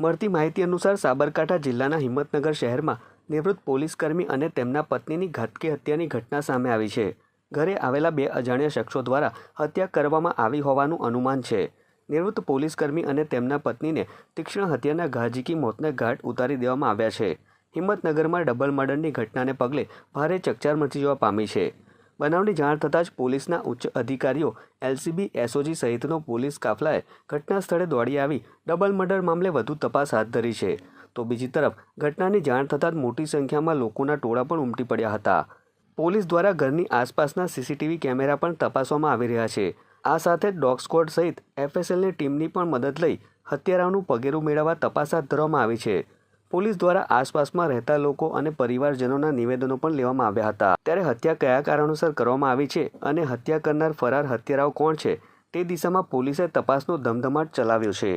મળતી માહિતી અનુસાર સાબરકાંઠા જિલ્લાના હિંમતનગર શહેરમાં નિવૃત્ત પોલીસકર્મી અને તેમના પત્નીની ઘાતકી હત્યાની ઘટના સામે આવી છે. ઘરે આવેલા બે અજાણ્યા શખ્સો દ્વારા હત્યા કરવામાં આવી હોવાનું અનુમાન છે. નિવૃત્ત પોલીસકર્મી અને તેમના પત્નીને તીક્ષ્ણ હત્યાના ઘાજીકી મોતને ઘાટ ઉતારી દેવામાં આવ્યા છે. હિંમતનગરમાં ડબલ મર્ડરની ઘટનાને પગલે ભારે ચકચાર મચી જવા પામી છે. બનાવની જાણ થતાં જ પોલીસના ઉચ્ચ અધિકારીઓ, એલસીબી, એસઓજી સહિતનો પોલીસ કાફલાએ ઘટના સ્થળે દોડી આવી, ડબલ મર્ડર મામલે વધુ તપાસ હાથ ધરી છે. તો બીજી તરફ, ઘટનાની જાણ થતાં જ મોટી સંખ્યામાં લોકોના ટોળા પણ ઉમટી પડ્યા હતા. પોલીસ દ્વારા ઘરની આસપાસના સીસીટીવી કેમેરા પણ તપાસવામાં આવી રહ્યા છે. આ સાથે ડોગ સ્ક્વોડ સહિત એફએસએલની ટીમની પણ મદદ લઈ હત્યારાઓનું પગેરું મેળવવા તપાસ હાથ ધરવામાં આવી છે. પોલીસ દ્વારા આસપાસમાં રહેતા લોકો અને પરિવારજનોના નિવેદનો પણ લેવામાં આવ્યા હતા. ત્યારે હત્યા કયા કારણોસર કરવામાં આવી છે અને હત્યા કરનાર ફરાર હત્યારાઓ કોણ છે તે દિશામાં પોલીસે તપાસનો ધમધમાટ ચલાવ્યો છે.